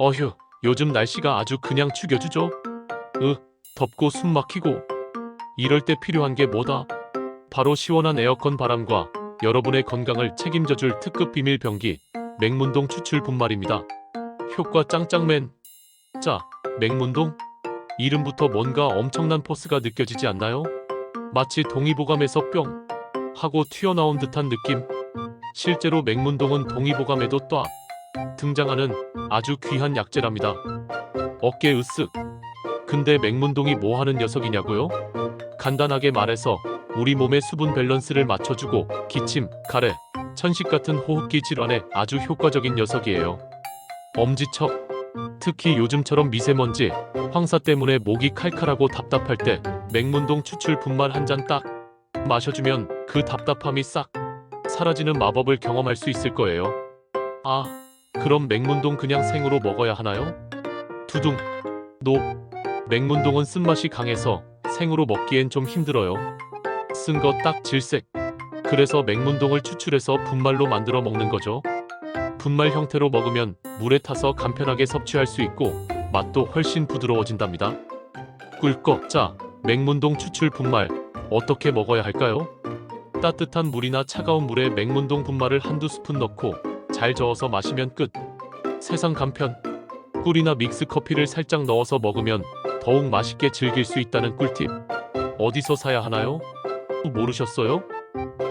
어휴, 요즘 날씨가 아주 그냥 죽여주죠? 으, 덥고 숨 막히고. 이럴 때 필요한 게 뭐다? 바로 시원한 에어컨 바람과 여러분의 건강을 책임져줄 특급 비밀 병기, 맹문동 추출 분말입니다. 효과 짱짱맨. 자, 맹문동? 이름부터 뭔가 엄청난 포스가 느껴지지 않나요? 마치 동의보감에서 뿅 하고 튀어나온 듯한 느낌. 실제로 맹문동은 동의보감에도 ጧ 등장하는 아주 귀한 약재랍니다. 어깨 으쓱. 근데 맹문동이 뭐 하는 녀석이냐고요? 간단하게 말해서 우리 몸의 수분 밸런스를 맞춰주고 기침, 가래, 천식 같은 호흡기 질환에 아주 효과적인 녀석이에요. 엄지척. 특히 요즘처럼 미세먼지, 황사 때문에 목이 칼칼하고 답답할 때 맹문동 추출 분말 한 잔 딱 마셔주면 그 답답함이 싹 사라지는 마법을 경험할 수 있을 거예요. 아, 그럼 맹문동 그냥 생으로 먹어야 하나요? 두둥. 노. 맹문동은 쓴맛이 강해서 생으로 먹기엔 좀 힘들어요. 쓴 거 딱 질색. 그래서 맹문동을 추출해서 분말로 만들어 먹는 거죠. 분말 형태로 먹으면 물에 타서 간편하게 섭취할 수 있고 맛도 훨씬 부드러워진답니다. 꿀꺽. 자, 맹문동 추출 분말 어떻게 먹어야 할까요? 따뜻한 물이나 차가운 물에 맹문동 분말을 한두 스푼 넣고 잘 저어서 마시면 끝. 세상 간편. 꿀이나 믹스 커피를 살짝 넣어서 먹으면 더욱 맛있게 즐길 수 있다는 꿀팁. 어디서 사야 하나요? 모르셨어요?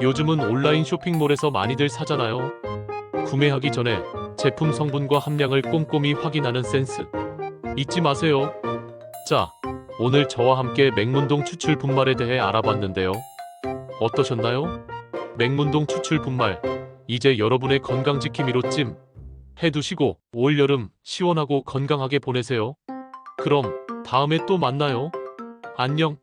요즘은 온라인 쇼핑몰에서 많이들 사잖아요. 구매하기 전에 제품 성분과 함량을 꼼꼼히 확인하는 센스. 잊지 마세요. 자, 오늘 저와 함께 맹문동 추출 분말에 대해 알아봤는데요. 어떠셨나요? 맹문동 추출 분말. 이제 여러분의 건강 지킴이로 찜 해두시고 올 여름 시원하고 건강하게 보내세요. 그럼 다음에 또 만나요. 안녕.